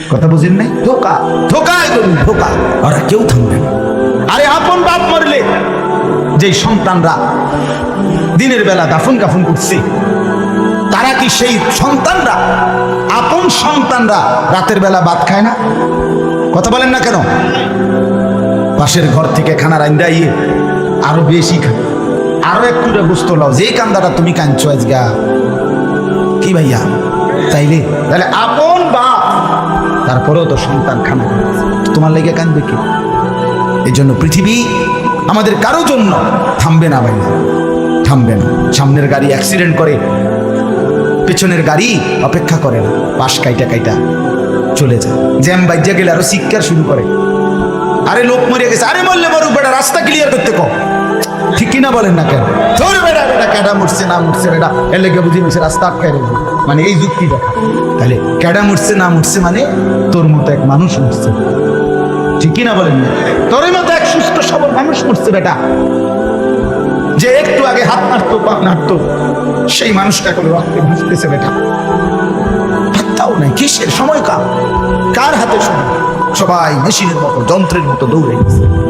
কথা বুঝেন নাই? ধোকা। ধোকা এগুলো ধোকা। ওরা কেউ থামবে আরে আপন বাপ মরলে যে সন্তানরা দিনের বেলা দাফন কাফন করছে, তারা কি সেই সন্তানরা? আপন সন্তানরা রাতের বেলা ভাত খায় না? কথা বলেন না কেন? পাশের ঘর থেকে খানা রান্দা ইয়ে আরও বেশি খা আরও একটু বুঝতে লাও। যে কান্দাটা তুমি কাঁদছো আজগা। কি ভাইয়া? তাইলে? তাহলে আপন বাপ তারপরেও তো সন্তান খানা। তোমার লেগে কান্দবে কি? এই জন্য পৃথিবী আমাদের কারও জন্য থামবে না ভাই। থামবে না। সামনের গাড়ি অ্যাক্সিডেন্ট করে, পেছনের গাড়ি অপেক্ষা করে না। পাশ কাইটা কাইটা চলে যায়। জ্যাম বাইজা গেলে আরও শিক্ষার শুরু করে। আরে লোক মরে গেছে। আরে মরলে মরুক বেটা, রাস্তা ক্লিয়ার করতে কো। ঠিক কিনা বলেন না কেন? বেটা ক্যাডা না বেটা। এর লেগে বুঝি মিশে রাস্তা মানে এই তাহলে ক্যাডা না মানে তোর মতো এক মানুষ ঠিক কিনা বলেন না? তোর মতো এক সুস্থ, সবল মানুষ বেটা। যে একটু আগে হাত নাড়তো, পা নাড়তো, সেই মানুষটা এখন রক্তে বুঝতেছে বেটা। নাই। কিসের? সময় কার? কার হাতে সময়? সবাই মেশিনের মতো, যন্ত্রের মতো দৌড়ে গেছে।